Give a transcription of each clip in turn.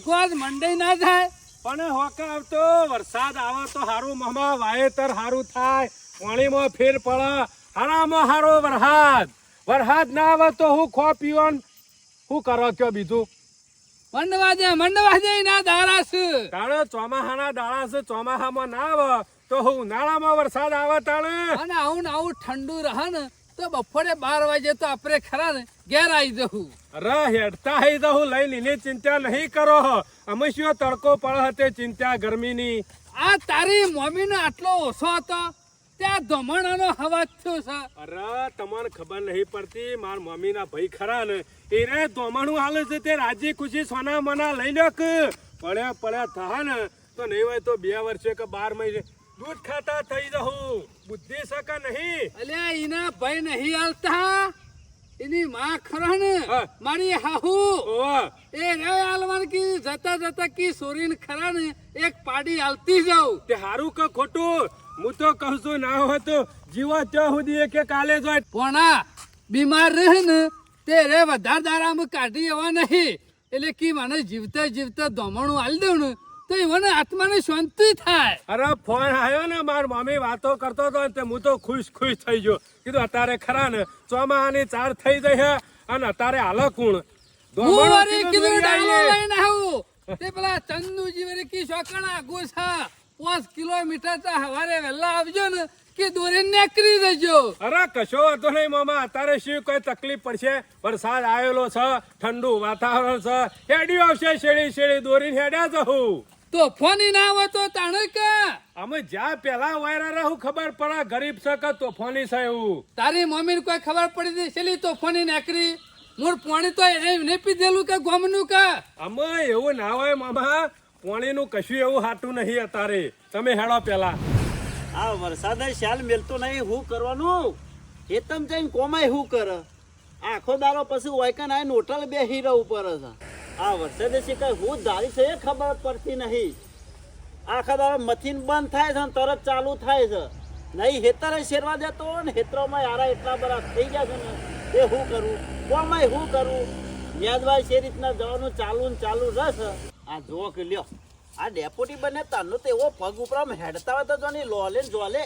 છે મેઘો આજ મંડઈ ના થાય પણ હોકા આવતો વરસાદ આવે તો હારું મમા વાવેતર હારું થાય. પાણીમાં ફેર પડે. હારામાં હારો વરસાદ વરસાદ ના આવે તો હું ખો પીવન. હું કરો કયો બીજું? મંડવાજે મંડવાજે ના દારાસ છે. તાણે ચોમાહાના દારાસ છે ચોમાહામાં ના આવે તો હું ઉનાળામાં વરસાદ આવે તાણે અને આવું ને આવું ઠંડુ રહે ને તો બપોરે બાર વાગે તો આપણે ખરા ને ઘેર આવી જવું અરે હેડતા આવી હું લઈ લીધી ચિંતા નહીં કરો અમે શું તડકો પડે હતો ચિંતા ગરમીની? આ તારી મમ્મી નો આટલો ઓછો હતો. ત્યાં ધમણાનો હવાજ થયો છે. અરે તમને ખબર નહીં પડતી માર મમ્મીના ભાઈ ખરા ને. એ રે ધોમણું હાલે છે તે રાજી ખુશી સોના મના લઈ લો પડ્યા પડ્યા થા ને. તો નહીં હોય તો બે વર્ષે કે બાર મહિને દૂધ ખાતા થઈ જહું બુદ્ધિ શકા નહીં. અલ્યા એના ભાઈ નહીં હાલતા. એની માં ખરણ. મારી હાહુ. એ રે આલવાન કી જતા જતા કી સોરીન ખરણ એક પાડી હાલતી જાઉં. તે હારું કે ખોટું? હું તો કહું છું ના હોય તો જીવો ત્યાં સુધી કે કાલે જોય. પોણા બીમાર રહે ને તે રે વધારે દારામાં કાઢી એવા નહીં. એટલે કી મને જીવતા જીવતા ધોમણું હાલ દઉં ને. તો એને આત્માને શાંતિ થાય. અરે ફોન આવ્યો ને માર મમ્મી વાતો કરતો હતો તે હું તો ખુશ ખુશ થઈ ગયો. કીધું અત્યારે ખરા ને ચોમાની ચાર થઈ ગઈ અને અત્યારે હાલો કુણ? હું દોમણું કીધું કીધું લઈ ડાલો આવીએ. લઈને આવું. તે પેલા ચંદુજી વળી કી શોકણ આગુ પાંચ કિલોમીટર તો હવારે વહેલા આવજો ને કે દોરી નેકરી જજો અરે કશો વાંધો નહીં મામા. અત્યારે શું કોઈ તકલીફ પડશે? વરસાદ આવેલો છે ઠંડુ વાતાવરણ છે. હેડી આવશે શેડી શેડી દોરીને હેડ્યા જવું તો ફોની ના હોય તો તાણે કે અમે જ્યાં પેલા વાયરા રહું ખબર પડે ગરીબ સક તો તોફાની છે એવું? તારી મમ્મીને કોઈ ખબર પડી દે છેલી તો ફોની નીકળી મૂળ પાણી તો એમને પીધેલું કે ગોમનું કે? અમે એવું ના હોય મામા. પાણીનું કશું એવું હાટું નહીં અત્યારે તમે હેડો પેલા આ વરસાદ શાલ મેલતો નહીં હું કરવાનું? હેતમ જઈને કોમાય હું કર? આખો દારો પછી વાયકન આ નોટલ બે હીરા ઉપર છે આ વરસાદે કઈ હું ધારી છે એ ખબર પડતી નહીં. આખા દારો મથીન બંધ થાય છે ને તરત ચાલુ થાય છે. નહીં, હેતરે શેરવા દેતો ને હેતરોમાં યારા એટલા બધા થઈ ગયા છે ને, એ હું કરું? કોમાય હું કરું? વ્યાજભાઈ છે રીતના જવાનું ચાલુ ને ચાલુ રસ આ જો કે લ્યો, આ ડેપોટી બને તારનો તો એવો પગ ઉપર હેડતા હોય તો જો ને જોલે.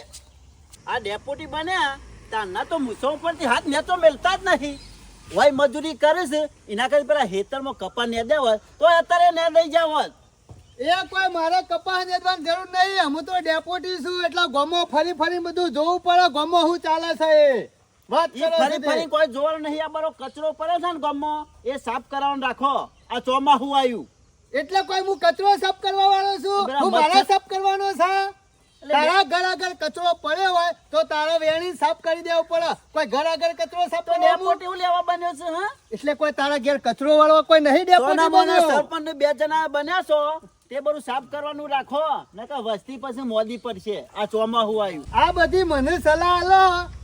આ ડેપોટી બન્યા, તારના તો મૂછો ઉપરથી હાથ નેચો મેલતા જ નહીં. વય મજૂરી કરે છે એના કરી પેલા હેતરમાં કપા ને દે હોય તો અત્યારે ને દઈ જાવ હોત એ કોઈ મારે કપાસ નેદવાની જરૂર નહીં. હું તો ડેપોટી છું એટલે ગોમો ફરી ફરી બધું જોવું પડે ગોમો શું ચાલે છે એ. વાત ફરી ફરી કોઈ જોર નહીં આ બરો કચરો પડે છે ને ગોમો એ સાફ કરાવવાનું રાખો. આ ચોમાહું આવ્યું. એટલે કોઈ હું કચરો સાફ કરવા વાળો છું? હું મારા સાફ કરવાનો છે? તારા ઘર આગળ કચરો પડ્યો હોય તો તારા વેણી સાફ કરી દેવો પડે. કોઈ ઘર આગળ કચરો સાફ તો કરવા ડેપોટી એવું લેવા બન્યો છે હા? એટલે કોઈ તારા ઘેર કચરો વાળો કોઈ નહીં ડેપો ના બન્યો. સરપંચ બે જણા બન્યા છો. તે બધું સાફ કરવાનું રાખો નકર વસ્તી પછી મોદી પડશે. આ ચોમાહું આવ્યું. આ બધી મને સલાહ આલો.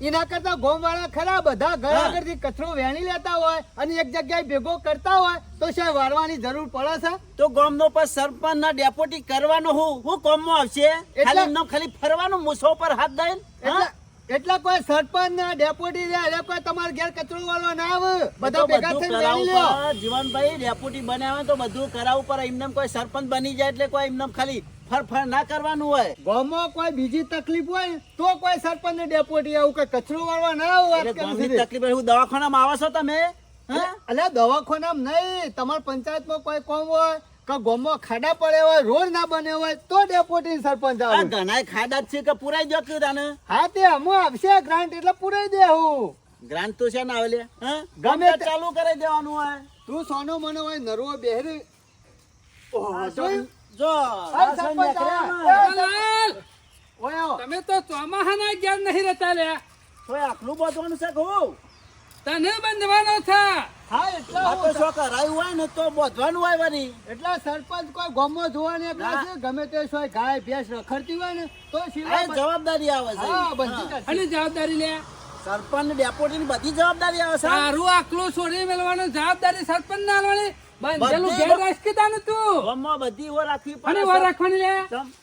એના કરતા ગોમ વાળા ખરા બધા ઘર. આગળથી કચરો વેણી લેતા હોય અને એક જગ્યાએ ભેગો કરતા હોય તો શું વારવાની જરૂર પડે છે? તો ગોમ નો પર સરપંચ ના ડેપોટી કરવાનો હું. હું ગામમાં આવશે. ખાલી ખાલી ફરવાનું મૂસો પર હાથ દઈને એટલે કોઈ સરપંચ ના ડેપ્યુટી રે એટલે કોઈ તમારા ઘેર કચરો વાળો ના આવે. બધા ભેગા થઈને કરાવવું લ્યો. જીવનભાઈ ડેપ્યુટી બનાવે તો બધું કરાવવું પડે. એમને કોઈ સરપંચ બની જાય એટલે કોઈ એમને ખાલી ફર ફર ના કરવાનું હોય. ગામમાં કોઈ બીજી તકલીફ હોય તો કોઈ સરપંચ ને ડેપ્યુટી આવું કોઈ કચરો વાળવા ના આવે. તકલીફ હું દવાખાનામાં આવો છો તમે? હા? અલ્યા દવાખાનામાં નહીં. તમારા પંચાયતમાં કોઈ કોમ હોય કે ગોમો ખાડા પડે હોય રોડ ના બને હોય તો ડેપોટી સરપંચ આવે. ઘણા ખાડા છે કે પુરાઈ દો કે તને? હા તે અમુ આવશે ગ્રાન્ટ એટલે પુરાઈ દે હું. ગ્રાન્ટ તો છે ને આવે લે ગમે ચાલુ કરી દેવાનું હોય. તું સોનો મને હોય નરવો બેહરી? જો. તમે તો ચોમાહાના જ્ઞાન નહીં રહેતા લે તોય આટલું બધવાનું છે કહું તને બંધવાનો થા. હા એટલે આ તો હું શું હોય ને તો બોધવાનું હોય વળી. એટલે સરપંચ કોઈ ગામમાં જોવાની છે? ગમે તે સોય ગાય ભેંસ રખડતી હોય ને તો સિવાય જવાબદારી આવે છે. હા બંધી અને જવાબદારી લે. સરપંચ ડેપોટી બધી જવાબદારી આવે છે. તારું આકલું છોડી મેળવાની જવાબદારી સરપંચ ના આલવાની બંધેલું ઘેર રાખ કે તાને તું? ગામમાં બધી વાર રાખવી પડે અને વાર રાખવાની લે?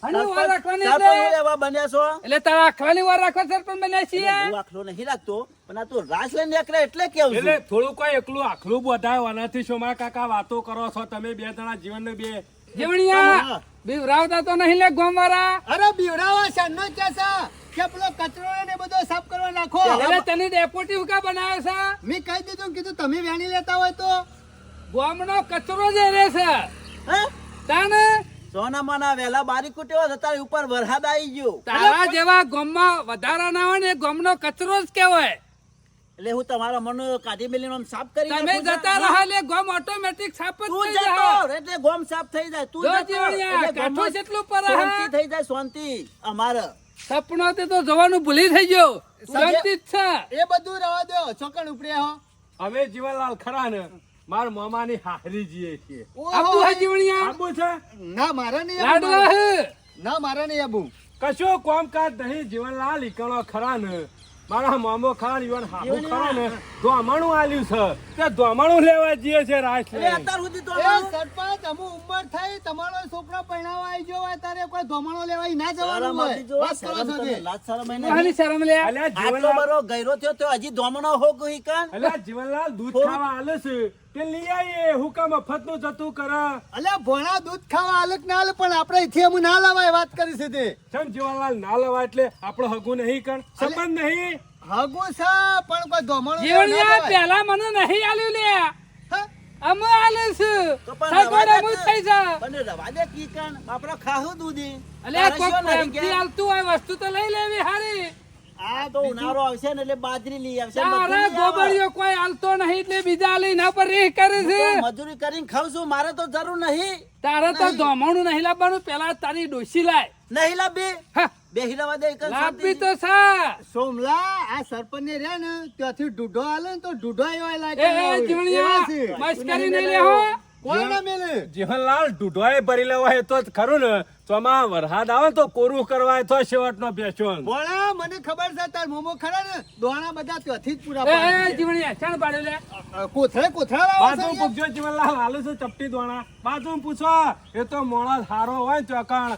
અને વાર રાખવાની સરપંચ એટલે એવા બન્યા છો? એટલે તારા આખવાની વાર રાખવા સરપંચ બન્યા છીએ? હું આખલો નહીં રાખતો પણ આ તું રાસ લઈને નીકળે એટલે કેવું એટલે થોડું કોઈ એકલું આખલું બધાય આનાથી શોમા કાકા વાતો કરો છો તમે બે જણા જીવન બે જીવણિયા બીવરાવતા તો નહીં લે ગોમવારા અરે બીવડાવા શાનનો જ છે? કે પેલો કચરો ને બધો સાફ કરવા નાખો. એટલે તને ડેપોટી હુકા બનાવે છે? મેં કહી દીધું કીધું તમે વેણી લેતા હોય તો? ગોમનો કચરો જ રહે છે હે? તાને સોનામાના વેલા બારી કુટ્યો તો તારી ઉપર વરસાદ આવી ગયો. તારા જેવા ગોમમાં વધારાના હોય ને ગોમનો કચરો જ કહેવાય. એટલે હું તમારા મન કાઢી મેલીને આમ સાફ કરી તમે જતા રહો એટલે ગોમ ઓટોમેટિક સાફ જ થઈ જાય. એટલે ગોમ સાફ થઈ જાય. તું જતો કાઠું જેટલું પર શાંતિ થઈ જાય શાંતિ અમારે. સપનો તે તો જવાનું ભૂલી થઈ ગયો. શાંતિ જ છે. એ બધું રવા દો છોકણ ઉપડ્યા હો. અમે જીવનલાલ ખરા ને. માર મામાની હારી જીએ છીએ. આબુ હે જીવણિયા? આબુ છે? ના મારા નહીં આબુ. લાડવા હે. ના મારા નહીં આબુ. કશો કામકાજ નહીં જીવનલાલ ઈકણો ખરા ને. મારા મામો ખરા ને ઈવન હાબુ ખરા ને. ધોમાણું આલ્યું છે. તે ધોમાણું લેવા જીએ છે રાજ એ અત્યાર સુધી તો એ સરપંચ અમુ ઉંમર થઈ તમારો છોકરો પહેણાવા આવી ગયો હોય તારે કોઈ ધોમાણો લેવા ના જવાનું હોય. બસ કરો છો તે. લાજ શરમ મહિના આની શરમ લે. અલ્યા જીવનલાલ બરો ગયરો થયો તો હજી ધોમણો હો કોઈ કાન? અલ્યા જીવનલાલ દૂધ ખાવા આલે છે. તે લઈ આવીએ હું કામ મફતનું જતું કરે. અલે ભોણા દૂધ ખાવા અલગ ના લે પણ આપણે અહીંથી અમે ના લાવાય વાત કરી છે તે. ચમ જીવાલાલ ના લાવા એટલે આપણો હગું નહીં કર સંબંધ નહીં? હગુ છે પણ કોઈ ધોમણ જીવણિયા જવાય. મને નહીં આલ્યું લે. અમે આલે છે. તો પણ સગવડ અમુ થઈ જા પણ રવા દે કી કણ? આપણો ખાહુ દૂધી. અલે કોક નહીં પ્રેમથી આલતું હોય વસ્તુ તો લઈ લેવી હારી. આ તો ઉનાળો આવશે ને એટલે બાજરી લઈ આવશે. તારા બધું લઈ આવે. ગોબડિયો કોઈ આલતો નહીં એટલે બીજા લઈને પર રીહ કરે છે. મજૂરી કરીને ખાવ છું મારે તો જરૂર નહીં. તારે તો ધોમણું નહીં લાવવાનું પેલા તારી ડોસી લાય. નહીં લાભી બે હીરાવા દે એક તો સા સોમલા આ સરપંચ ને રે ને ત્યાંથી ડૂઢો હાલે ને તો ઢૂઢો આવ્યો લાગે એ એ જીવણિયા મસ્કરી નહીં લે કોઈ ના મેલે જીવનલાલ દૂધવાય ભરી લેવા એ તો જ ખરું ને. ચોમાં વરસાદ આવે તો કોરું કરવા તો શેવટનો બેસો બોલા મને ખબર છે તાર મોમો ખરા ને? દોણા બધા ત્યાંથી જ પૂરા એ એ પાડે છે. જીવણિયા લે. કોથળે કોથળા લાવો બાજુ પૂછજો જીવનલાલ હાલે છે ચપટી દોણા. બાજુ પૂછો એ તો મોણસ સારો હોય ને ચોકણ.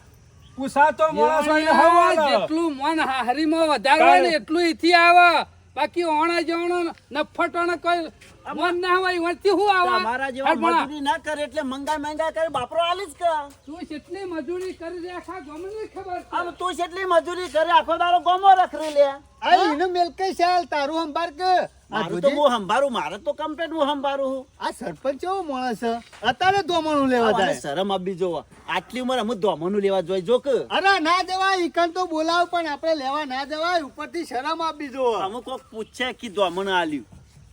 પૂછા તો સારો ને. જેટલું મન હારીમાં વધારે ને એટલું ઈથી આવે. બાકી ઓણા જવાનો નફટોને કોઈ મન ના હોય વળતી હું તમારા જેવા મજૂરી ના કરે એટલે મંગા મંગા કરે બાપરો આલીશ કે? તું કેટલી મજૂરી કરી દે આખા ગામની ખબર આમ તું કેટલી મજૂરી કરે આખો દારો ગોમો રખરી લે. આ એનું મેલકે શાલ તારું સંભાળ કે? મારું તો જોજે. હું સંભાળું મારે તો કમ્પ્લેટ હું સંભાળું છું આ સરપંચ કેવો માણસ છે. અત્યારે દોમણું લેવા જાય. શરમ આપી જોવા. આટલી ઉંમર અમુક દોમણું લેવા જોઈ જો કે. અરે ના જવાય ઈકન તો બોલાવ પણ આપણે લેવા ના જવાય ઉપરથી શરમ આપી જોવા. અમુક કોક પૂછે કે દોમણ આલ્યું.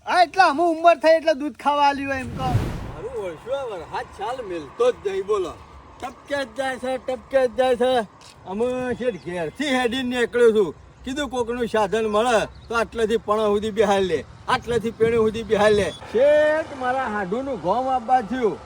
હા, એટલે અમુ ઉંમર થઈ એટલે દૂધ ખાવા આલ્યું એમ કહો. મારું વર્ષો વરસાદ ચાલ, મેલતો જ નહીં બોલો. ટપકે જ જાય છે, ટપકે જ જાય છે. અમે શેઠ ઘેરથી હેડીને નીકળ્યો છું. કીધું કોકનું સાધન મળે તો આટલેથી પણા સુધી બિહાર લે. આટલેથી પેણી સુધી બિહાર લે. શેઠ મારા હાંડુનું ગોમ આપવા થયું.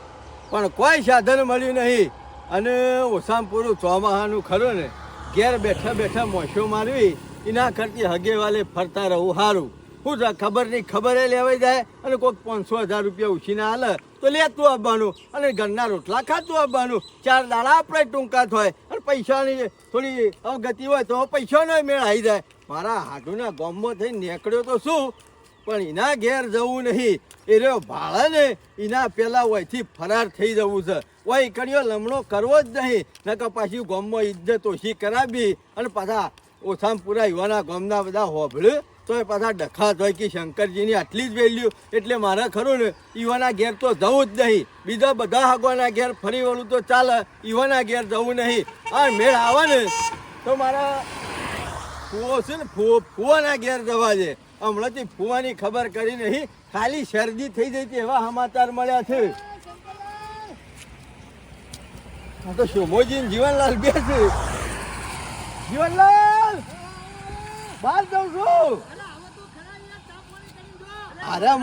પણ કોઈ સાધન મળ્યું નહીં. અને ઓછામાં પૂરું ચોમાહાનું ખરું ને. ઘેર બેઠા બેઠા મોસો મારવી. એના કરતી હગે વાલે ફરતા રહું સારું શું ખબર નહીં ખબર લેવાઈ જાય અને કોઈક પાંચસો હજાર રૂપિયા ઉછીને હાલે. તો લેતું આવવાનું અને ઘરના રોટલા ખાતું આવવાનું. ચાર દાડા આપણે ટૂંકા થાય અને પૈસાની થોડી અવગતિ હોય તો પૈસાનો મેળ આવી જાય. મારા હાડુના ગામમાં થઈને નીકળ્યો તો શું? પણ એના ઘેર જવું નહીં. એ રહ્યો ભાળે ને એના પહેલાં ઓયથી ફરાર થઈ જવું છે. ઓય કર્યો લમણો કરવો જ નહીં. નકર પાછી ગોમમાં ઇજ્જત ઓછી કરાવી અને પાછા ઓછામાં પૂરા યુવાના ગોમના બધા હોભળ્યું તો એ પાછા ડખા હોય કે શંકરજીની આટલી જ વેલ્યુ એટલે મારે ખરું ને, ઈવાના ઘેર તો જવું જ નહીં. બીજા બધા હગવાના ઘેર ફરી વળું તો ચાલે, ઈવાના ઘેર જવું નહીં. આ મેળ આવે ને, તો મારા ફુવો છે ને ફુવો ફુવાના ઘેર જવા છે હમણાંથી ફુવાની ખબર કરી નહીં. ખાલી શરદી થઈ જઈ હતી એવા સમાચાર મળ્યા છે. આ તો શોમોજી જીવનલાલ બે છે જીવનલાલ, બહાર જાઉં છું. આરા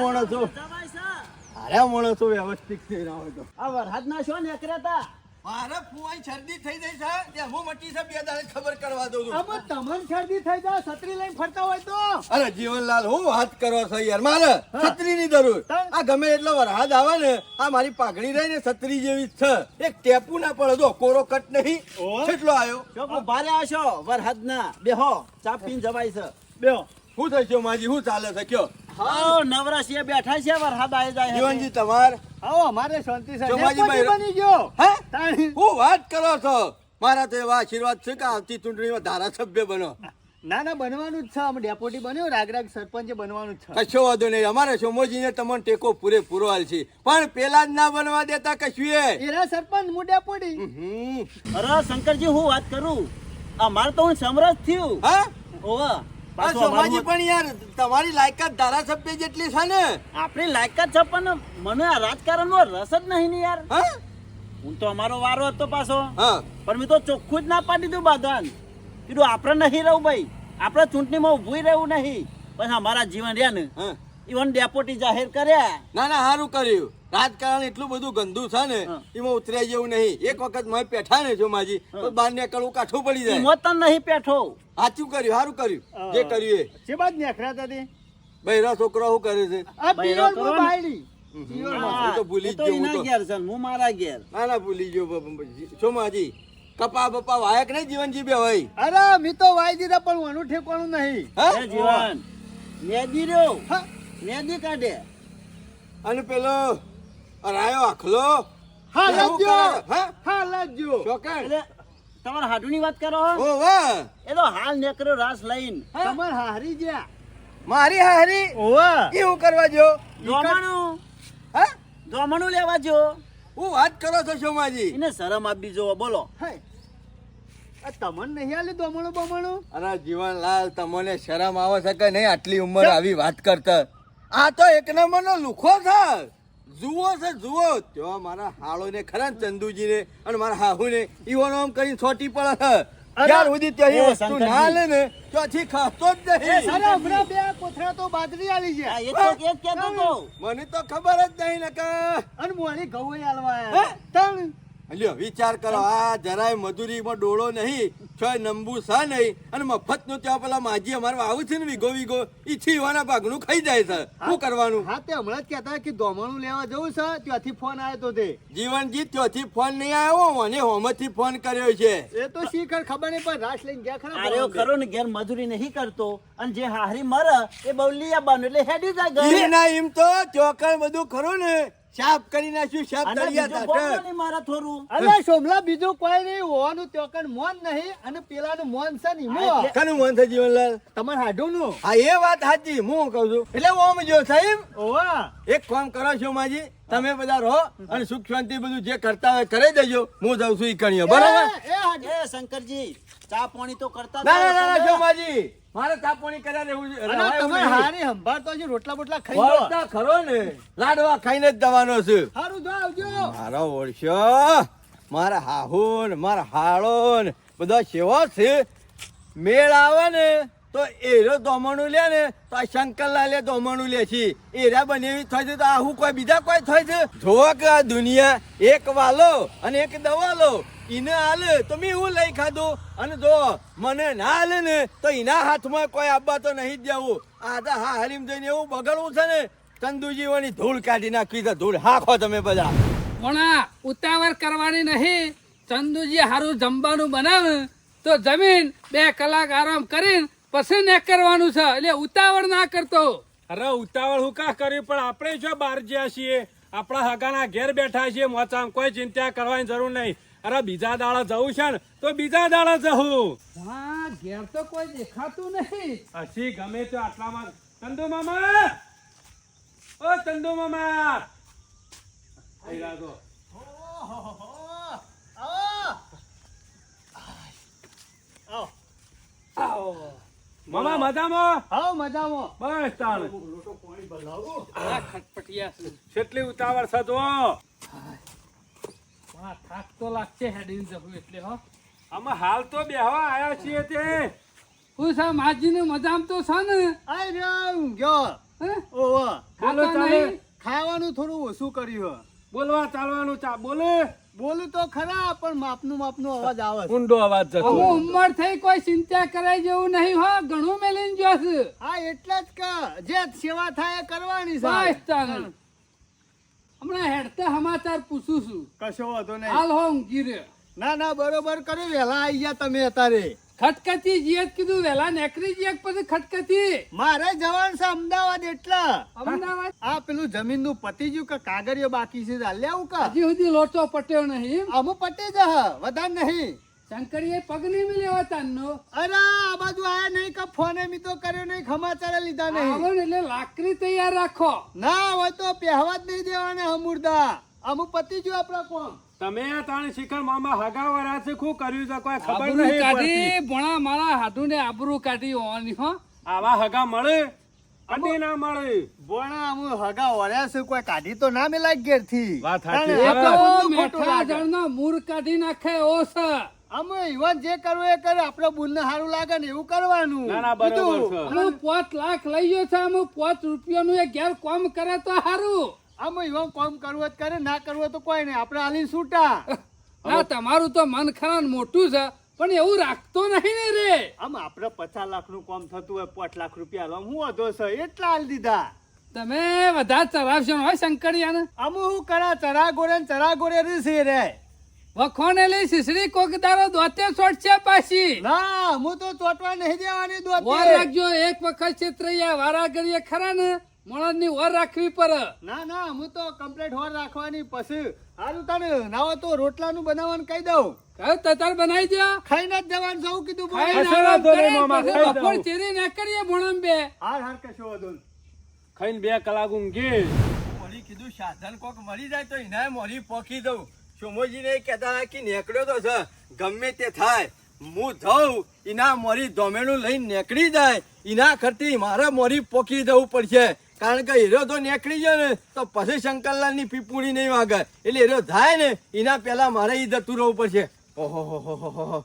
અરે મોણો છું વ્યવસ્થિત થઈ રહ્યો હોય તો. આ વરસાદ ના શું ને તા? મારે ફુવાઈ શરદી થઈ જાય છે. તે હું મટી છે બે દાડે ખબર કરવા દઉં છું. આમાં તમને શરદી થઈ જાય છત્રી લઈને ફરતા હોય તો? અરે જીવનલાલ હું વાત કરો છો યાર? મારે છત્રી ની જરૂર. આ ગમે એટલો વરસાદ આવે ને આ મારી પાઘડી રહી ને છત્રી જેવી જ છે. એક ટેપુ ના પડે જો કોરો કટ નહીં. કેટલો આવ્યો. ભારે આવશો વરહદ ના બેહો ચા પીને જવાય છે. બેહો. શું થઈ છે માજી? શું ચાલે છે? કયો? હા નવરાશીએ બેઠા છે વરહદ આવી જાય જીવનજી તમાર? આવો અમારે શાંતિ બની ગયો. હે? હું વાત કરો છો? મારા તો એવા આશીર્વાદ છે કે આવતી ચૂંટણીમાં ધારાસભ્ય બનો. ના ના બનવાનું જ છે. અમે બન્યો રાગરાગ સરપંચે બનવાનું જ છે. કશો વાંધો નહીં. અમારે સોમોજીને તમને ટેકો પૂરેપૂરો હાલ છે. પણ પેલા જ ના બનવા દેતા કશું એરા સરપંચ હું ડેપોટી. અરે શંકરજી હું વાત કરું. અમારે તો હું સમરસ થયું. હા? ઓવા. સોમાજી પણ યાર તમારી લાયકાત ધારાસભ્ય જેટલી છે ને. આપણી લાયકાત છે પણ મને આ રાજકારણમાં રસ જ નહીં ને યાર. હા? હું તો અમારો વારો હતો પાછો. હા. પણ મેં તો ચોખ્ખું જ ના પાડી દીધું બાધાન કીધું આપણે નહીં રહું ભાઈ. આપણે ચૂંટણીમાં ઊભું રહેવું નહીં. પછી અમારા જીવન રહ્યા ને હા. ઇવન ડેપોટી જાહેર કર્યા. ના ના સારું કર્યું. રાજકારણ એટલું બધું ગંદુ છે ને એમાં ઉતરાય જેવું નહીં. એક વખત મેં પેઠા ને જો માજી તો બહાર નીકળવું કાઠું પડી જાય. એમાં નહીં પેઠો. સાચું કર્યું સારું કર્યું. જે કર્યું એ. જે બાદ નેખરાતા તે? બૈરા છોકરો શું કરે છે? આ પિયર તો ભૂલી જ ગયો હું એના તો. ઘેર છે હું મારા ઘેર. ના ના ભૂલી ગયો છો માજી કપા બપા વાયક નહીં જીવન બે હોય? અરે મી તો વાય દીધા પણ વાનું ઠેકવાનું નહીં. હા? જીવન? મેદી રહ્યો. મેદી કાઢે. અને પેલો હા? હા? વાત કરો હો? વાહ એ તો હાલ નેકર્યો રાસ લઈને. તમાર હારી જ્યા? મારી હારી ઓવા. એ કરવા જો દોમણું. હા? દોમણું લેવા જો હું વાત કરો છો સોમાજી એને શરમ આપી જો બોલો. તમને નહીં આલે દોમણું બમણું? અરે જીવનલાલ તમને શરમ આવે છે કે નહીં? આટલી ઉંમર આવી વાત કરતા. આ તો એક નંબરનો લુખો છે. જુઓ છે જુઓ. ત્યાં મારા હાળો ને ખરા ને ચંદુજી ને અને મારા હાહુ ને ઈવાનો આમ કરીને છોટી પડે. ત્યાર સુધી ત્યાં વસ્તુ ના લે ને ત્યાંથી ખાતો જ નહીં. અરે હમણાં બે કોથળા તો બાજરી આલી છે. એ તો એ કહેતો તો. મને તો ખબર જ નહીં નકા અને મોડી ઘઉં આલવા? તણ. લ્યો વિચાર કરો આ જરાય મજૂરીમાં ડોળો નહીં છ નંબુ છે નહીં અને મફતનું ત્યાં પેલા માજી અમારે આવું છે ને વિગો વીઘો ઈ છીવાના ભાગનું ખાઈ જાય છે. શું કરવાનું? હા તે હમણાં જ કહેતા કે દોમણું લેવા જવું છે ત્યાંથી ફોન આવ્યો તો તે. જીવનજી ત્યાંથી ફોન નહીં આવ્યો? અને હોમથી ફોન કર્યો છે. એ તો શી ખર ખબર નહીં પણ રાસ લઈને ગયા ખરા આર્યો ખરો ને ઘેર મજૂરી નહીં કરતો. અને જે હારી મરે એ બવલી આવવાનું એટલે હેડી જાય ઘરે. ના એમ તો ચોકર બધું ખરું ને. સાફ કરી નાખ્યું છાપ તળિયા મારે થોડું અલે સોમલા બીજું કોઈ નહીં હોવાનું ત્યોકન મોન નહીં અને પેલાનું મોન છે ને મો કનું મોન છે જીવનલાલ? તમારે હાડું નું? હા એ વાત સાચી હું કહું છું? એટલે ઓમ જો સાહેબ ઓવા. એક કામ કરો છો માજી તમે બધા રહો અને સુખ શાંતિ બધું જે કરતા હોય કરી દેજો. હું જાઉં છું ઈ કણીએ બરાબર? એ શંકરજી ચા પાણી તો કરતા ના ના ના તમે. શોમાજી મારે તાપણી કર્યા રહેવું તમે રોટલા બોટલા ખાઈ વળતા ખરો ને. લાડવા ખાઈને જ દવાનો છે. હારું જો આવજો. મારો ઓળશો મારા હાહુ ને મારા હાળો ને બધા સેવા છે. મેળ આવે ને તો એરો દોમણું લે ને તો આ શંકરલાલે દોમણું લે છે. એરા બને એવી થાય છે તો આહુ કોઈ બીજા કોઈ થાય છે? જોવા કે આ દુનિયા એક વાલો અને એક દવાલો. ઈને હાલે તો મેં એવું લઈ ખાધું. અને જો મને ના હાલે ને તો એના હાથમાં કોઈ આબા તો નહીં જ દેવું. આ તો હા હરીમ જઈને એવું બગડવું છે ને ચંદુજીવાની ધૂળ કાઢી નાખી તો ધૂળ હાખો તમે બધા. પણ ઉતાવળ કરવાની નહીં. ચંદુજી હારું જમવાનું બનાવે તો જમીન બે કલાક આરામ કરીને પછી ને કરવાનું છે. એટલે ઉતાવળ ના કરતો. અરે ઉતાવળ હું કા કર્યું પણ આપણે જો બહાર જ્યાં છીએ આપણા હગાના ઘેર બેઠા છીએ મોચામાં કોઈ ચિંતા કરવાની જરૂર નહીં. અરે બીજા દાડા જવું છે ને તો બીજા દાડા જવું. હા ઘેર તો કોઈ દેખાતું નહીં. હસી ગમે તો આટલામાં. ચંદુ મામા! ઓ ચંદુ મામા. મામા મજામાં? હાવ મજામાં. બસ તાણ આ ખટપટિયા છે. કેટલી ઉતાવળ છે જો પણ થાક તો લાગશે હેડીને જવું એટલે હો. આમાં હાલ તો બેહવા આયા છીએ તે. હું સા માજીનું મજામ તો છે ને? આઈ રહ્યો ઊંઘ્યો હે? ઓવા ચાલે. ખાવાનું થોડું ઓછું કર્યું બોલવા ચાલવાનું ચા બોલે. બોલું તો ખરા પણ માપનું માપનું અવાજ આવે. ઊંડો અવાજ જતો અમુ ઉંમર થઈ કોઈ ચિંતા કરાય જેવું નહીં હો. ઘણું મેલીને જોશ. હા એટલે જ કે જે સેવા થાય કરવાની છે. હમણાં હેડતા સમાચાર પૂછું છું. કશો વાંધો નહીં. હાલ હો ઊંઘી રહ્યો ના ના બરોબર કર્યું. વહેલા આવી ગયા તમે અત્યારે. ખટખતી જીએ કીધું વેલા નેકરી જીએ પછી ખટખતી મારે જવાનું છે અમદાવાદ એટલા. અમદાવાદ? આ પેલું જમીનનું પતી ગયું કે કાગળિયો બાકી છે ચાલે આવું કા? હજી સુધી લોચો પટ્યો નહીં. અમુ પટી જ હ, વધારે નહીં. શંકરીએ પગ નહીં મિલ્યો તાનનો અરે આ બાજુ આયા નહીં કે ફોને મી કર્યો નહીં ખમાચારે લીધા નહીં. આવો ને એટલે લાકરી તૈયાર રાખો. ના હોય તો પહેવા જ નહીં દેવાને હમુરદા અમુ પતિ જો આપડે કોમ તમે તાણ શિખર મામા હગા વરા છે ખૂબ કર્યું છે કોઈ ખબર નહીં કાઢી ભણા મારા હાડું ને આબરૂ કાઢી હોવાની હો. આવા હગા મળે? કદી ના મળે. બોણા અમુ હગા ઓર્યા છે કોઈ કાઢી તો ના મેલા ઘેરથી વાત સાચી. એ તો મેઠા. જણનો મૂળ કાઢી નાખે ઓસ અમે ઈવન જે કરવું એ કરે આપણે બુનને સારું લાગે ને એવું કરવાનું. ના, ના, બરોબર છે. અમે પાંચ લાખ લઈ ગયો છે અમે પાંચ રૂપિયાનું એ ઘેર કોમ કરે તો સારું આમ ઈવન કોમ કરવું કરે ના કરવું તો કોઈ નહીં. આપણે હાલી છૂટા ના તમારું તો મન ખરા મોટું છે પણ એવું રાખતો નહીં ને રે. આમ આપણે પચાસ લાખનું કામ થતું હોય પાંચ લાખ રૂપિયા હું વધો છે એટલા હાલ દીધા. તમે વધારે ચરાવશો હોય શંકરિયાને? આમ હું કરા ચરા ગોરે ચરા ગોરે રીસી રે. વખોને લઈ કોક કોકદારો દોતે છોડશે પાછી. ના હું તો ચોટવા નહીં દેવાની દોતે. ઓર રાખજો એક વખત છેતરૈયા વારા કરીએ ખરા ને મળદની ઓર રાખવી પર. ના ના હું તો કમ્પ્લીટ ઓર રાખવાની પછી હારું તને નાવો તો રોટલાનું બનાવવાનું કહી દઉં. કયો તતાર બનાવી દો. ખાઈ ના જવાનું સૌ કીધું બપોર. ચેરી ના કરીએ ભણમ બે. હાર હાર કશો વાંધો. ખાઈને બે કલાક ઊંઘી. મોરી કીધું સાધન કોક મળી જાય તો એના મોરી પોખી દઉં. સોમોજીને કહેતા કે નીકળ્યો તો છે, ગમે તે થાય. હું જઉં, એના મોરી દોમેણું લઈને નીકળી જાય. એના ખર્ચી મારે મોરી પોકી જવું પડશે. કારણ કે હીરો તો નીકળી ગયો ને, તો પછી શંકરલાલની પીપુડી નહીં વાગે. એટલે હીરો થાય ને, એના પહેલા મારે એ જતું રહેવું પડશે. ઓહો, હો હો હો હો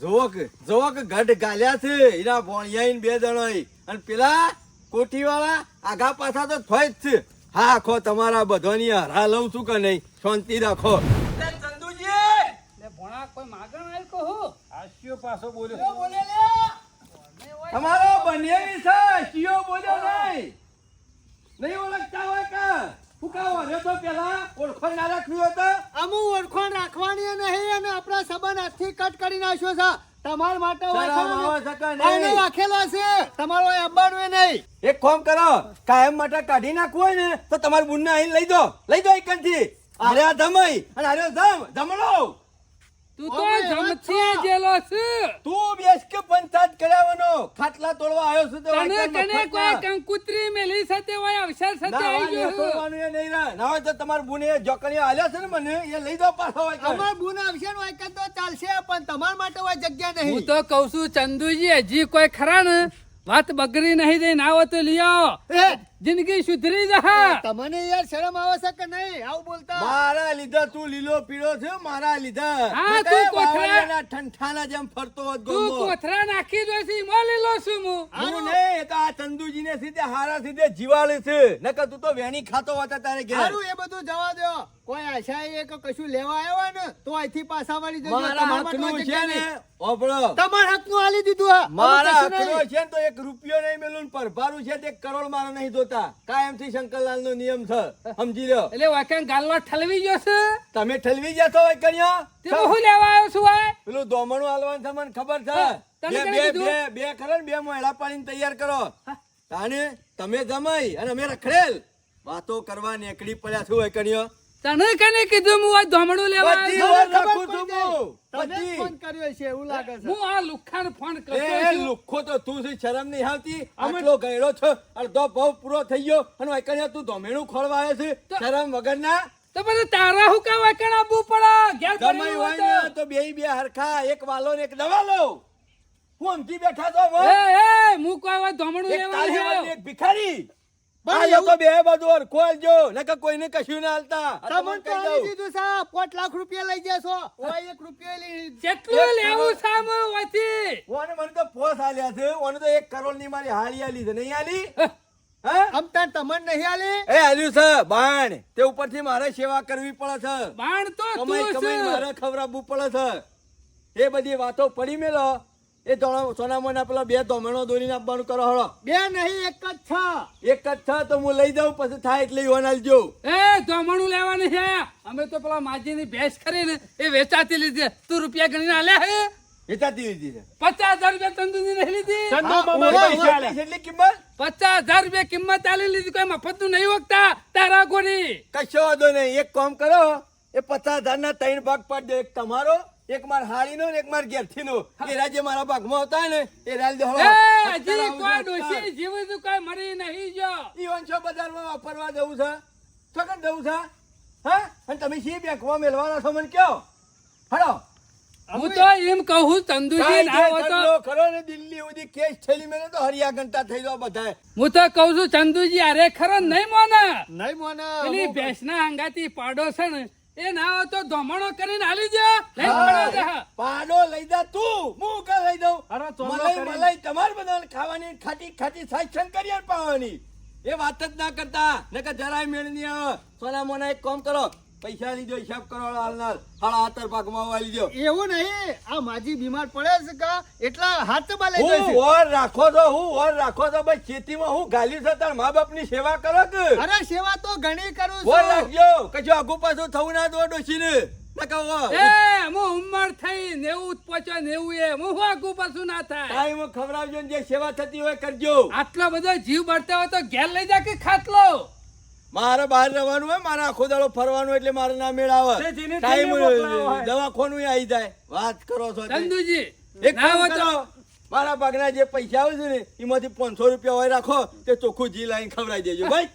જોવો કે જોવો કે ગઢ ગાલ્યા છે. એના ભોણિયા બે જણો અને પેલા કોઠીવાળા આઘા પાછા તો થોય જ છે. હા, આખો તમારા બધાની હરા લઉં છું કે નહીં? શાંતિ રાખો. ચંદુજી! લે ભણા કોઈ માગણ કહું આશિયો પાછો બોલ્યો. તમારો બનેવી છે શિયો બોલ્યો નહીં. નહીં ઓળખતા હોય કે? હું કાં તો પેલા ઓળખો ના રાખ્યું હતું અમુ ઓળખોણ રાખવાની નહીં અને આપણા સંબંધ હાથથી કટ કરી નાખ્યો છે. તમારા માટે શરમ છે તમારો એ અંબાનું નહીં. એક કોમ કરો કાયમ માટે કાઢી નાખવું હોય ને તો તમારી બુનને અહીં લઈ દો લઈ દો એકનથી. આરે આ ધમઈ. અને આરે ધમ ધમણો. તું તો એવા જેલો છે. તું બેસ કે પંચાયત કરાવવાનો ખાટલા તોડવા આવ્યો છે તો તને કને કોઈ કંકુત્રી મેલી સાથે હોય અવસર સાથે આવી ગયો છે. તોડવાનું એ નહીં રહે. ના હોય તો તમાર બુને જોકણી આલ્યા છે ને મને એ લઈ દો પાછો હોય અમાર બુને અવસર હોય કે તો ચાલશે પણ તમારા માટે હોય જગ્યા હું નહીં તો કઉ છું ચંદુજી હજી કોઈ ખરા ને? વાત બગડી નહીં દે ના હોય તો લઈ આવો જિંદગી સુધરી જશે તમને યાર શરમ આવે છે કે નહીં? આવું બોલતા? મારા લીધા તું લીલો પીળો છે મારા લીધા. હા, તું બાવળિયાના ઠંઠાના જેમ ફરતો હોત તું ગોમો. કોથરા નાખી દો છી મો લીલો છું હું. હું નહીં, તો આ ચંદુજીને સીધે હારા સીધે જીવાળે છે. નકર તું તો વેણી ખાતો હતા તારે ઘેર. હારું એ બધું જવા દો. કોઈ આશા એ કે કશું લેવા આવ્યા હોય ને તો અહીંથી પાછા વાળી જજો. મારા હાથનું છે ને ઓબળો તમાર હાથનું આલી દીધું મારા નહીં. છે ને તો એક રૂપિયો નહીં મેલું પરભારું છે તે કરોડ મારો નહીં જોતા. કાયમથી શંકરલાલ નો નિયમ છે. સમજી લો એટલે વાકણ ગાલવા ઠલવી ગયો છે? તમે ઠલવી ગયા છો કન્યા? તે હું લેવા આવ્યો છું આ? પેલું દોમણું હાલવાનું છે મને ખબર છે. બે બે? બે ખરા બે મોયડા પાડીને તૈયાર કરો. તાને તમે જમાઈ અને અમે રખડેલ. વાતો કરવા નીકળી પડ્યા છું કન્યો તને કને કીધું હું આ ધોમણું લેવા. તમે બધી. ફોન કર્યો છે એવું લાગે છે. હું આ લુખાને ફોન કરતો એ લુખો તો તું છે શરમ નહીં આવતી. આટલો ગયડો છો અડધો ભાવ પૂરો થઈ ગયો. અને વાંકણિયા તું ધોમેણું ખોળવા આવ્યો છે? શરમ વગરના? તો પછી તારા હું કા વાકણ આપવું પડે? ઘેર પડી હોય હોય ને તો બે બે હરખા એક વાલો ને એક દવા લો હું અમથી બેઠા તો. એ એ હું કોઈ ધોમણું લેવા આવ્યો. એક ભિખારી. પણ લોકો બે બાજુ હરખો આલજો નકર કોઈને કશું ના હાલતા. તમને તમને કહી. દીધું છે પાંચ લાખ રૂપિયા લઈ જશો ઓય એક રૂપિયો લઈ કેટલું લેવું સામે હોયથી? ઓને મને તો પોસ આલ્યા છે. ઓને તો એક કરોડની મારી હાલી આલી છે. નહીં આલી? હા. આમ તાર તમને નહીં આલી? એ આલ્યું છે બાણ. તે ઉપરથી મારે સેવા કરવી પડે છે. બાણ તો તું છે. મારે ખવડાવવું પડે છે. એ બધી વાતો પડી મેલો. એ ધોળા- પેલા બે ધોમણો દોરીને આપવાનું કરો હળો. બે નહીં એક જ છ. એક જ છ તો હું લઈ જાઉં પછી થાય એટલે યોન આલજો એ ધોમણું લેવાનું છે. અમે તો પેલા માજીની ભેંસ કરીને એ વેચાતી લીધી તું રૂપિયા ગણીને આલે હે? વેચાતી લીધી છે. પચાસ હજાર રૂપિયા ચંદુજી નહીં લીધી? ચંદુ હા, મામા ઓવા, પૈસા આલે. કેટલી કિંમત? પચાસ હજાર રૂપિયા કિંમત આલી લીધી. કોઈ મફત નહીં વખતા. તારા ગોળી કશો વાંધો નહીં. એક કામ કરો એ પચાસ હજાર ના ત્રણ ભાગ પાડી દો. એક તમારો એક માર હાળીનો નો એક માર ઘેરથીનો. એ રાજ્ય મારા ભાગમાં હતા ને એ રાજ દો એ હજી કોઈ ડોશી જીવ તો કઈ મરી નહીં જો. ઈ વંશો બજારમાં વાપરવા જવું છે? ચોકન જવું છે? હા? અને તમે શી બેંકમાં મેલવાના છો મને કયો? હડો હું તો એમ કહું ચંદુજી કાંઈ ના જે હોય તો. ખરો ને દિલ્હી સુધી કેસ થયેલી મેને તો હરિયા ઘંટા થઈ જાવ બધાય હું તો કહું છું ચંદુજી અરે ખરો નહીં મોને. નહીં મોને પેલી ભેંસના હંગાતી પાડો છે ને એ ના હોય તો ધોમણો કરીને હાલી જા. લઈ પડો પાડો લઈ જા તું. હું કે લઈ દઉં? અરે મલાઈ મલાઈ તમારે બધાને ખાવાની ખાટી ખાટી સાચન શંકરિયા પાવાની. એ વાત જ ના કરતા. નકર જરાય મેળ નહીં આવે. સોના મોના એક કામ કરો. પૈસા લીધો હિસાબ કરવાનો હાલનાર હાડા હાથર પાક માવા લીધો. એવું નહીં. આ માજી બીમાર પડે છે કા? એટલા હાથ લઈ હું ઓર રાખો તો હું ઓર રાખો તો ભાઈ ખેતીમાં હું ગાલી છે તાર મા બાપની સેવા કરો કે? અરે સેવા તો ઘણી કરું છું. ઓર રાખજો. કજો આગુ પાછું થવું ના દો ડોશીને. ખવડાવજો જે સેવા થતી હોય કરજો. આટલો બધો જીવ બળતા હોય તો ઘેર લઈ જા કે ખાટલો? મારે બહાર રહેવાનું હોય મારે આખો દાડો ફરવાનું એટલે મારે ના મેળ આવે ટાઈમ દવાખાનું આવી જાય. વાત કરો છો. ચંદુજી એક ના કામ કરો. મારા પગના જે પૈસા આવે છે ને એમાંથી પાંચસો રૂપિયા હોય રાખો તે ચોખ્ખું જી લાઈન ખવડાવી દેજો. ભાઈ.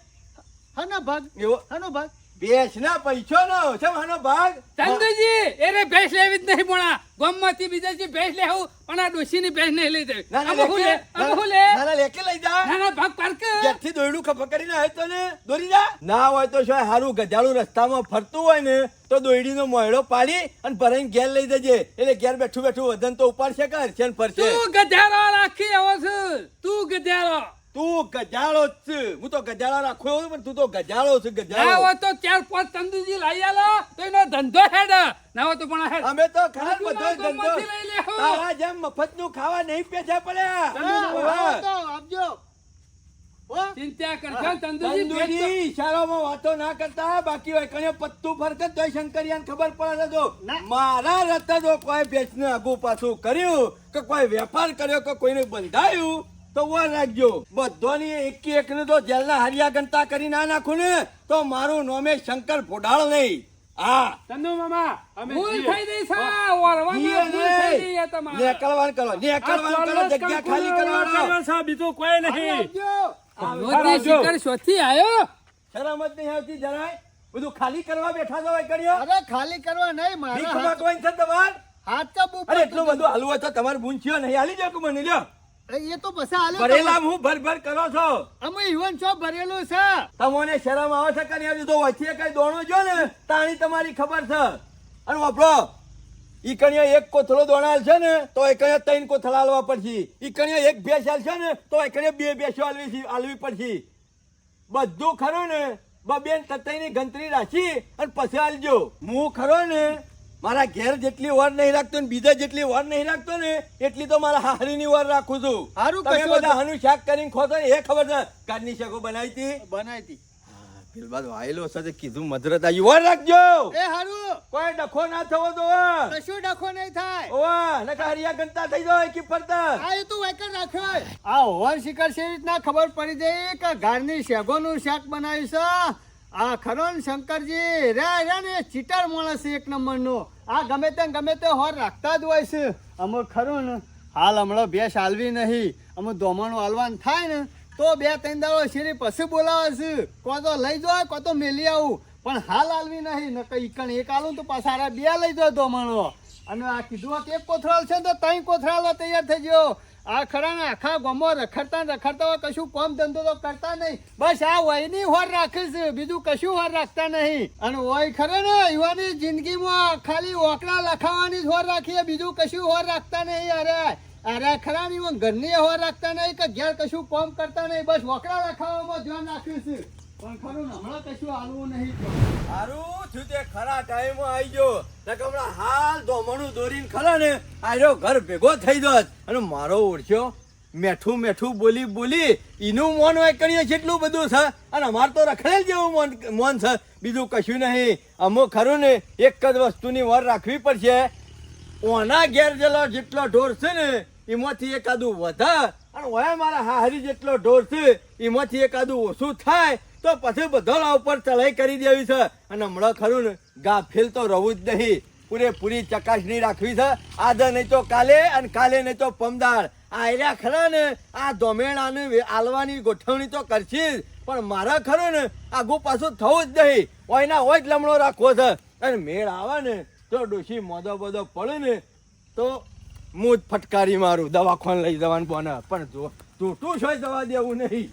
હનો ભાગ. એવો હા ભાગ. ભેંસ ના પૈસો નો છે આનો ભાગ? ચંદુજી એને ભેંસ લેવી જ નહીં ભણા બીજા બીજાથી ભેંસ લેવું પણ આ ડોશીની ભેંસ નહીં લઈ જાય. ના ના લે? લેકે આમાં હું લે? ના ના લેકે લઈ જા. ના ના ભાગ પાર્ક જેટથી દોયડું ખભા કરીને આવે તો ને દોરી જા. ના હોય તો શું હારું ગજાળું રસ્તામાં ફરતું હોય ને તો દોયડીનો મોયડો પાડી અને ભરાઈને ઘેર લઈ જજે. એટલે ઘેર બેઠું બેઠું વજન તો ઉપાડશે કરશે ને ફરશે. તું ગધારો રાખી આવો છું. તું ગધારો તું ગજાળો જ છે. હું તો ગજાળો રાખ્યો પણ તું તો ગજાળો છે ના ગજાળો હોય તો ચાર પાંચ તંદુજી લઈ આલો. તો એનો ધંધો હેડ. ના હોય તો પણ હેડ. અમે તો ખરા બધો ધંધો. તારા જેમ મફતનું ખાવા નહીં પેજા. તો આપજો. ચિંતા કરશો તંદુરી ઈશારામાં વાતો ના કરતા. બાકી હોય કણે પત્તું ફરકત તોય શંકરિયાને ખબર પડે તો મારા રસ્તે જો કોઈ બેચને આગુ પાછું કર્યું કે કોઈ વેપાર કર્યો કે કોઈને બંધાયું તો વાર રાખજો બધોની એક એકને તો જેલના હરિયા ગંતા કરી ના નાખું ને. તો મારું નોમે શંકર ફોડાળ નહીં. હા. ચંદુ મામા અમે ભૂલ થઈ ગઈ છે ઓરવામાં ભૂલ થઈ ગઈ તમારે. નેકળવાન કરો નેકળવાન કરો જગ્યા ખાલી કરવાનો છે, બીજો કોઈ નહીં. આપજો શંકર સોથી આવ્યો. શરમ જ નહીં આવતી જરાય. બધું ખાલી કરવા બેઠા છો કર્યો અરે ખાલી કરવા નહીં ભીખ મારા હાથ- કોઈ છે તમાર? હાથ તો બહુ અરે એટલું બધું હાલવું હોય તો તમારે બૂંચ્યો નહીં. હાલી જાવ કે મને લ્યો. એ તો પછી આલે ભરેલા હું ભર ભર કરો છો? અમે ઈવન છો ભરેલું છે. તમને શરમ આવે છે કે આવી તો વચ્ચે કઈ દોણો જો ને તાણી તમારી ખબર છે. અને વાપરો ઈ કણિયા એક કોથળો દોણાલ છે ને તો એ કણિયા ત્રણ કોથળા હાલવા પડશે. ઈ કણિયા એક ભેંસ છે ને તો એ કણિયા બે ભેંસો હાલવી છે- હાલવી પડશે. બધું ખરું ને બબેન તતઈની ગંતરી રાખી અને પછી હાલજો. હું ખરો ને મારા ઘેર જેટલી વાર નહીં રાખતો ને બીજા જેટલી વાર નહીં રાખતો ને એટલી તો મારા હારીની વાર રાખું છું. હારું તમે બધા હાનું શાક કરીને ખોતો ને એ ખબર છે કારની શાકો બનાવી હતી. બનાવી હતી. પેલબાદ વાયલો સાથે કીધું મધરત આવી વાર રાખજો. એ હારું. કોઈ ડખો ના થવો તો કશું ડખો નહીં થાય. ઓવા નકા હરિયા ગંતા થઈ જાય કી ફરતા. આ એ તું વાયકર રાખ્યો આ હોવન શિખર છે રીતના ખબર પડી જાય કે ઘરની શેગોનું શાક બનાવ્યું છે આ ખરો ને શંકરજી, રે રે, ને ચીટર માણસ એક નંબરનો. આ ગમે તે ગમે તે હોર રાખતા જ હોય છે. અમુક ખરું ને, હાલ હમણાં ભેંસ હાલવી નહીં, અમુક ધોમણું હાલવાનું થાય ને, તો બે ત્રણ દાડો શેરી પછી બોલાવે છે. કો તો લઈ જાવ કો તો મેલી આવું. પણ હાલ હાલવી નહીં, ને કઈ કણ એક હાલું તો પાછા બે લઈ જાવ દોમાણો અને આ કીધું એક કોથરાલ છે તો ત્રણ કોથરાલ તૈયાર થઈ ગયો. આ ખરા ને આખા ગામો રખડતા રખડતા હોય કશું કોમ ધંધો તો કરતા નહીં. બસ આ વયની હોર રાખે છે, બીજું કશું હોર રાખતા નહીં. અને વય ખરે ને, યુવાની જિંદગીમાં ખાલી ઓકડા લખાવાની જ હોર રાખીએ, બીજું કશું હોર રાખતા નહીં. અરે અરે ખરા ની ઘરની હોર રાખતા નહીં કે ઘેર કશું કોમ કરતા નહીં. બસ ઓકડા લખાવામાં ધ્યાન રાખ્યું છે. નહીં સારું થયું તે ખરા ટાઈમમાં આવી ગયો. હમણાં હાલ ધોમણું દોરીને ખરા ને આર્યો ઘર ભેગો થઈ દોત અને મારો ઓળખ્યો, મેઠું મેઠું બોલી બોલી એનું મોન કરીએ જેટલું બધું છે. અને અમારે તો રખડેલ જેવું મોન મોન છે. બીજું કશું નહીં. અમુક ખરું ને, એક જ વસ્તુની વર રાખવી પડશે. ઓના ઘેર જેલો જેટલો ઢોર છે ને, એમાંથી એકાદું વધારે અને ઓય મારા હાહરી જેટલો ઢોર છે, એમાંથી એકાદું ઓછું થાય. તો પછી બધોલા ઉપર ચલાઈ કરી દેવી છે. અને હમણાં ખરું ને ગાફેલ તો રહું જ નહીં. પૂરેપૂરી ચકાસણી રાખવી છે. આજે નહીં તો કાલે અને કાલે નહીં તો પમદાર. આ એર્યા ખરા ને, આ ધોમેણાને આલવાની ગોઠવણી તો કરશી જ. પણ મારા ખરું ને, આગું પાછું થવું જ નહીં. ઓયના હોય જ લમણો રાખવો છે. અને મેળ આવે ને, તો ડોશી મોદો બોદો પડે ને, તો હું જ ફટકારી મારું દવાખાને લઈ જવાનું બોને. પણ જો તૂટું છે દવા દેવું નહીં.